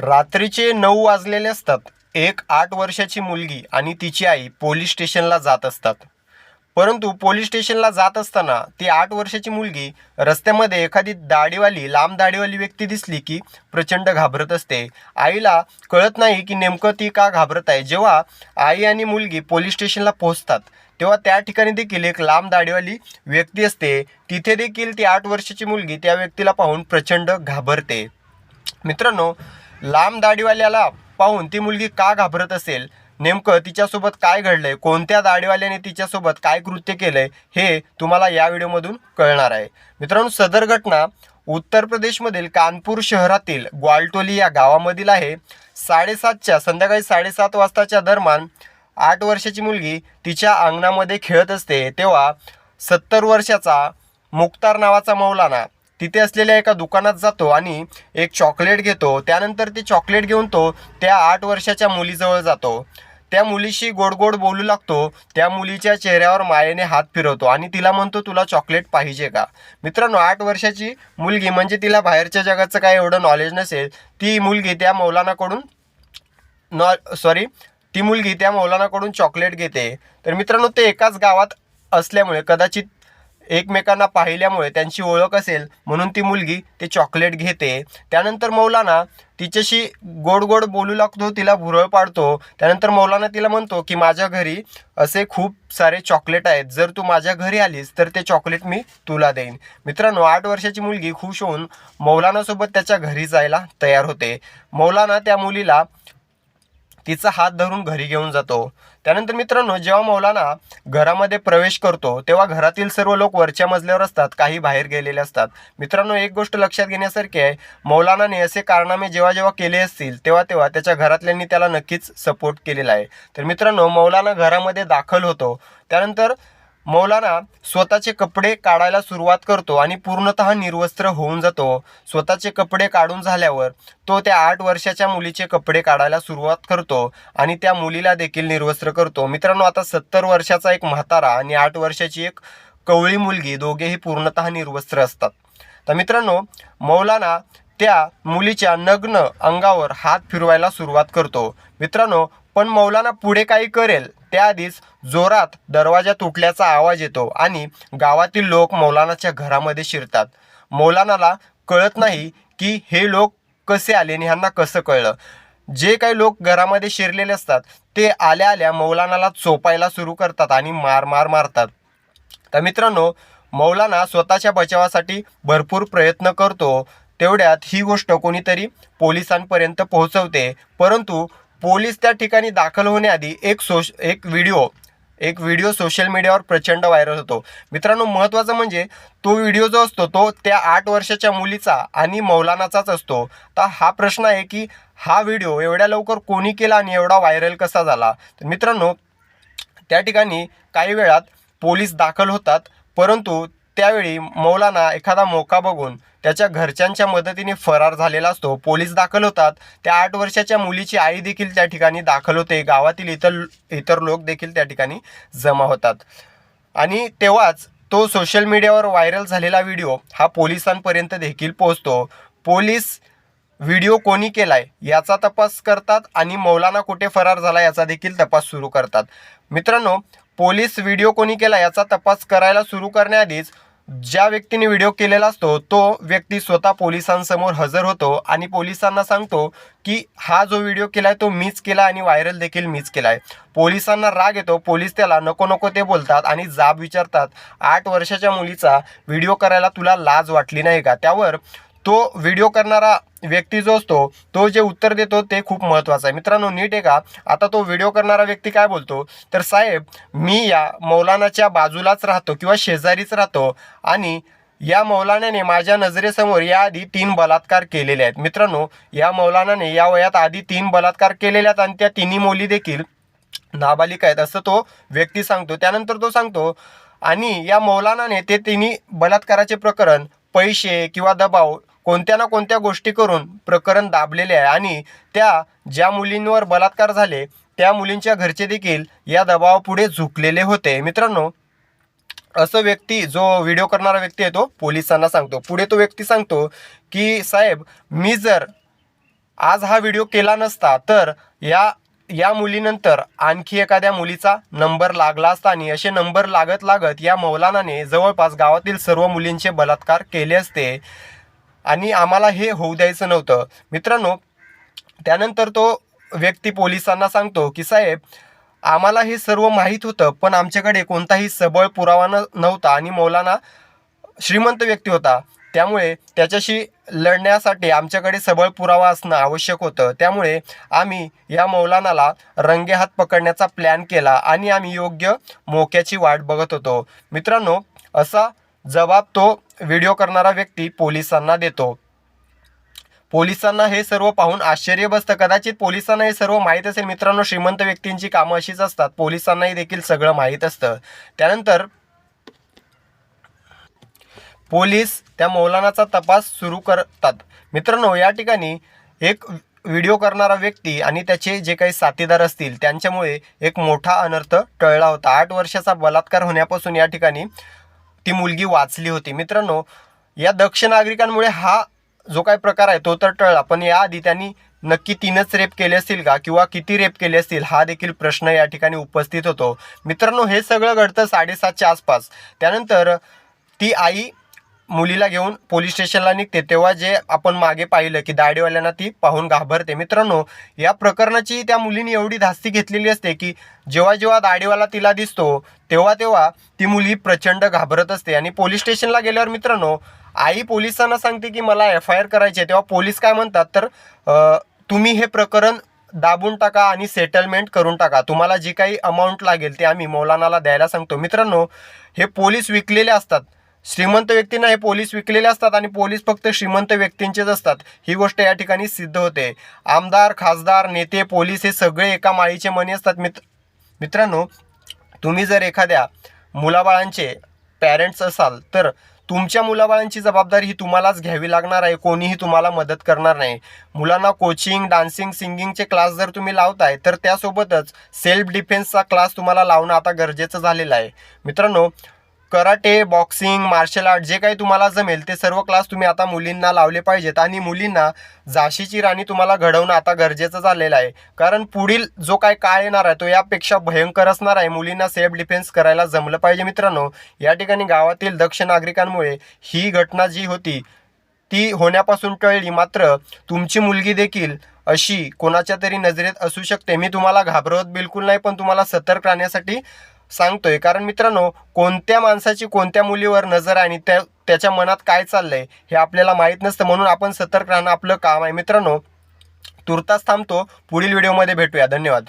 रात्रीचे नऊ वाजलेले असतात. एक आठ वर्षाची मुलगी आणि तिची आई पोलीस स्टेशनला जात असतात. परंतु पोलीस स्टेशनला जात असताना ती आठ वर्षाची मुलगी रस्त्यामध्ये एखादी दाढीवाली लांब दाढीवाली व्यक्ती दिसली की प्रचंड घाबरत असते. आईला कळत नाही की नेमकं ती का घाबरत आहे. जेव्हा आई आणि मुलगी पोलीस स्टेशनला पोहोचतात तेव्हा त्या ठिकाणी देखील एक लांब दाढीवाली व्यक्ती असते. तिथे देखील ती आठ वर्षाची मुलगी त्या व्यक्तीला पाहून प्रचंड घाबरते. मित्रांनो लांब दाढीवाल्याला पाहून ती मुलगी का घाबरत असेल? नेमकं तिच्यासोबत काय घडलंय? कोणत्या दाढीवाल्याने तिच्यासोबत काय कृत्य केलंय? हे तुम्हाला या व्हिडिओमधून कळणार आहे. मित्रांनो सदर घटना उत्तर प्रदेशमधील कानपूर शहरातील ग्वालटोली या गावामधील आहे. साडेसातच्या संध्याकाळी साडेसात वाजताच्या दरम्यान आठ वर्षाची मुलगी तिच्या अंगणामध्ये खेळत असते. तेव्हा सत्तर वर्षाचा मुक्तार नावाचा मौलाना तिथे असलेल्या एका दुकानात जातो आणि एक चॉकलेट घेतो. त्यानंतर ते चॉकलेट घेऊन तो त्या आठ वर्षाच्या मुलीजवळ जातो. त्या मुलीशी गोड गोड बोलू लागतो. त्या मुलीच्या चेहऱ्यावर मायेने हात फिरवतो आणि तिला म्हणतो तुला चॉकलेट पाहिजे का? मित्रांनो आठ वर्षाची मुलगी म्हणजे तिला बाहेरच्या जगाचं काय एवढं नॉलेज नसेल. ती मुलगी त्या मौलानाकडून नॉ सॉरी ती मुलगी त्या मौलानाकडून चॉकलेट घेते. तर मित्रांनो ते एकाच गावात असल्यामुळे कदाचित एकमेकांना पाहिल्यामुळे त्यांची ओळख असेल म्हणून ती मुलगी ते चॉकलेट घेते. त्यानंतर मौलाना तिच्याशी गोड गोड बोलू लागतो तिला भुरळ पाडतो. त्यानंतर मौलाना तिला म्हणतो की माझ्या घरी असे खूप सारे चॉकलेट आहेत. जर तू माझ्या घरी आलीस तर ते चॉकलेट मी तुला देईन. मित्रांनो आठ वर्षाची मुलगी खुश होऊन मौलानासोबत त्याच्या घरी जायला तयार होते. मौलाना त्या मुलीला तिचा हात धरून घरी घेऊन जातो. त्यानंतर मित्रांनो जेव्हा मौलाना घरामध्ये प्रवेश करतो तेव्हा घरातील सर्व लोक वरच्या मजल्यावर असतात काही बाहेर गेलेले असतात. मित्रांनो एक गोष्ट लक्षात घेण्यासारखी आहे मौलानाने असे कारनामे जेव्हा जेव्हा केले असतील तेव्हा तेव्हा त्याच्या घरातल्यांनी त्याला नक्कीच सपोर्ट केलेला आहे. तर मित्रांनो मौलाना घरामध्ये दाखल होतो. त्यानंतर मौलाना स्वतःचे कपडे काढायला सुरुवात करतो आणि पूर्णतः निर्वस्त्र होऊन जातो. स्वतःचे कपडे काढून झाल्यावर तो त्या आठ वर्षाच्या मुलीचे कपडे काढायला सुरुवात करतो आणि त्या मुलीला देखील निर्वस्त्र करतो. मित्रांनो आता सत्तर वर्षाचा एक म्हातारा आणि आठ वर्षाची एक कवळी मुलगी दोघेही पूर्णतः निर्वस्त्र असतात. तर मित्रांनो मौलाना त्या मुलीच्या नग्न अंगावर हात फिरवायला सुरुवात करतो. मित्रांनो पण मौलाना पुढे काही करेल त्याआधीच जोरात दरवाजा तुटल्याचा आवाज येतो आणि गावातील लोक मौलानाच्या घरामध्ये शिरतात. मौलानाला कळत नाही की हे लोक कसे आले आणि ह्यांना कसं कळलं. जे काही लोक घरामध्ये शिरलेले असतात ते आल्या आल्या मौलानाला चोपायला सुरू करतात आणि मार मार मारतात. तर मित्रांनो मौलाना स्वतःच्या बचावासाठी भरपूर प्रयत्न करतो. तेवढ्यात ही गोष्ट कोणीतरी पोलिसांपर्यंत पोहोचवते. परंतु पोलीस त्या ठिकाणी दाखल होण्याआधी एक सोश एक व्हिडिओ एक व्हिडिओ सोशल मीडियावर प्रचंड व्हायरल होतो. मित्रांनो महत्त्वाचं म्हणजे तो व्हिडिओ जो असतो तो त्या आठ वर्षाच्या मुलीचा आणि मौलानाचाच असतो. तर हा प्रश्न आहे की हा व्हिडिओ एवढ्या लवकर कोणी केला आणि एवढा व्हायरल कसा झाला? तर मित्रांनो त्या ठिकाणी काही वेळात पोलीस दाखल होतात परंतु त्यावेळी मौलाना एखादा मोका बघून त्याच्या घरच्यांच्या मदतीने फरार झालेला असतो. पोलीस दाखल होतात. त्या आठ वर्षाच्या मुलीची आई देखील त्या ठिकाणी दाखल होते. गावातील इतर इतर लोक देखील त्या ठिकाणी जमा होतात. आणि तेव्हाच तो सोशल मीडियावर व्हायरल झालेला व्हिडिओ हा पोलिसांपर्यंत देखील पोहोचतो. पोलीस व्हिडिओ कोणी केलाय याचा तपास करतात आणि मौलाना कुठे फरार झाला याचा देखील तपास सुरू करतात. मित्रांनो पोलीस व्हिडिओ कोणी केला याचा तपास करायला सुरू करण्याआधीच ज्या व्यक्तीने व्हिडिओ केलेला असतो तो व्यक्ती स्वतः पोलिसांसमोर हजर होतो आणि पोलिसांना सांगतो की हा जो व्हिडिओ केलाय तो मीच केला आणि व्हायरल देखील मीच केलाय. पोलिसांना राग येतो पोलीस त्याला नको नको ते बोलतात आणि जाब विचारतात. आठ वर्षाच्या मुलीचा व्हिडिओ करायला तुला लाज वाटली नाही का? त्यावर तो व्हिडिओ करणारा व्यक्ती जो असतो तो जे उत्तर देतो ते खूप महत्त्वाचं आहे. मित्रांनो नीट आहे का आता तो व्हिडिओ करणारा व्यक्ती काय बोलतो? तर साहेब मी या मौलानाच्या बाजूलाच राहतो किंवा शेजारीच राहतो आणि या मौलानाने माझ्या नजरेसमोर याआधी तीन बलात्कार केलेले आहेत. मित्रांनो या मौलानाने या वयात आधी तीन बलात्कार केलेले आहेत आणि त्या तिन्ही मुली देखील नाबालिक आहेत. असं तो व्यक्ती सांगतो. त्यानंतर तो सांगतो आणि या मौलानाने ते तिन्ही बलात्काराचे प्रकरण पैसे किंवा दबाव कोणत्या ना कोणत्या गोष्टी करून प्रकरण दाबलेले आहे. आणि त्या ज्या मुलींवर बलात्कार झाले त्या मुलींच्या घरचे देखील या दबावापुढे झुकलेले होते. मित्रांनो असं व्यक्ती जो व्हिडिओ करणारा व्यक्ती आहे तो पोलिसांना सांगतो. पुढे तो व्यक्ती सांगतो की साहेब मी जर आज हा व्हिडिओ केला नसता तर या या मुलीनंतर आणखी एखाद्या मुलीचा नंबर लागला असता आणि असे नंबर लागत लागत या मौलानाने जवळपास गावातील सर्व मुलींचे बलात्कार केले असते. आणि आम्हाला हे होऊ द्यायचं नव्हतं. मित्रांनो त्यानंतर तो व्यक्ती पोलिसांना सांगतो की साहेब आम्हाला हे सर्व माहीत होतं पण आमच्याकडे कोणताही सबळ पुरावा न नव्हता आणि मौलाना श्रीमंत व्यक्ती होता. त्यामुळे त्याच्याशी लढण्यासाठी आमच्याकडे सबळ पुरावा असणं आवश्यक होतं. त्यामुळे आम्ही या मौलानाला रंगेहात पकडण्याचा प्लॅन केला आणि आम्ही योग्य मोक्याची वाट बघत होतो. मित्रांनो असा जबाब तो व्हिडिओ करणारा व्यक्ती पोलिसांना देतो. पोलिसांना हे सर्व पाहून आश्चर्य बसतं. कदाचित पोलिसांना हे सर्व माहीत असेल. मित्रांनो श्रीमंत व्यक्तींची कामं अशीच असतात. पोलिसांनाही देखील सगळं माहीत असतं. त्यानंतर पोलीस त्या मौलानाचा तपास सुरू करतात. मित्रांनो या ठिकाणी एक व्हिडिओ करणारा व्यक्ती आणि त्याचे जे काही साथीदार असतील त्यांच्यामुळे एक मोठा अनर्थ टळला होता. आठ वर्षाचा बलात्कार होण्यापासून या ठिकाणी ती मुलगी वाचली होती. मित्रांनो या दक्ष नागरिकांमुळे हा जो काही प्रकार आहे तो तर टळला. पण याआधी त्यांनी नक्की तीनच रेप केले असतील का? किंवा किती रेप केले असतील? हा देखील प्रश्न या ठिकाणी उपस्थित होतो. मित्रांनो हे सगळं घडतं साडेसातच्या आसपास. त्यानंतर ती आई मुलीला घेऊन पोलीस स्टेशनला निघते तेव्हा जे आपण मागे पाहिलं की दाढीवाल्यांना ती पाहून घाबरते. मित्रांनो या प्रकरणाची त्या मुलीने एवढी धास्ती घेतलेली असते की जेव्हा जेव्हा दाढीवाला तिला दिसतो तेव्हा तेव्हा ती मुली प्रचंड घाबरत असते. आणि पोलीस स्टेशनला गेल्यावर मित्रांनो आई पोलिसांना सांगते की मला एफ आय आर करायची आहे. तेव्हा पोलीस काय म्हणतात तर तुम्ही हे प्रकरण दाबून टाका आणि सेटलमेंट करून टाका. तुम्हाला जी काही अमाऊंट लागेल ते आम्ही मौलानाला द्यायला सांगतो. मित्रांनो हे पोलीस विकलेले असतात. श्रीमंत व्यक्तींना हे पोलीस विकलेले असतात आणि पोलीस फक्त श्रीमंत व्यक्तींचेच असतात. ही गोष्ट या ठिकाणी सिद्ध होते. आमदार खासदार नेते पोलीस हे सगळे एका माळीचे मणी असतात. मित्र मित्रांनो तुम्ही जर एखाद्या मुलाबाळांचे पॅरेंट्स असाल तर तुमच्या मुलाबाळांची जबाबदारी ही तुम्हालाच घ्यावी लागणार आहे. कोणीही तुम्हाला मदत करणार नाही. मुलांना कोचिंग डान्सिंग सिंगिंगचे क्लास जर तुम्ही लावताय तर त्यासोबतच सेल्फ डिफेन्सचा क्लास तुम्हाला लावणं आता गरजेचं झालेलं आहे. मित्रांनो कराटे बॉक्सिंग मार्शल आर्ट जे काही तुम्हाला जमेल ते सर्व क्लास तुम्ही आता मुलींना लावले पाहिजेत आणि मुलींना झाशीची राणी तुम्हाला घडवणं आता गरजेचं झालेलं आहे. कारण पुढील जो काय काळ येणार आहे तो यापेक्षा भयंकर असणार आहे. मुलींना सेल्फ डिफेन्स करायला जमलं पाहिजे मित्रांनो. या ठिकाणी गावातील दक्ष नागरिकांमुळे ही घटना जी होती ती होण्यापासून टळली. मात्र तुमची मुलगी देखील अशी कोणाच्या तरी नजरेत असू शकते. मी तुम्हाला घाबरवत बिलकुल नाही पण तुम्हाला सतर्क राहण्यासाठी सांगतोय. कारण मित्रांनो कोणत्या माणसाची कोणत्या मुलीवर नजर आहे आणि त्या त्याच्या मनात काय चाललंय हे आपल्याला माहीत नसतं. म्हणून आपण सतर्क राहणं आपलं काम आहे. मित्रांनो तुर्तास थांबतो. पुढील व्हिडिओमध्ये भेटूया. धन्यवाद.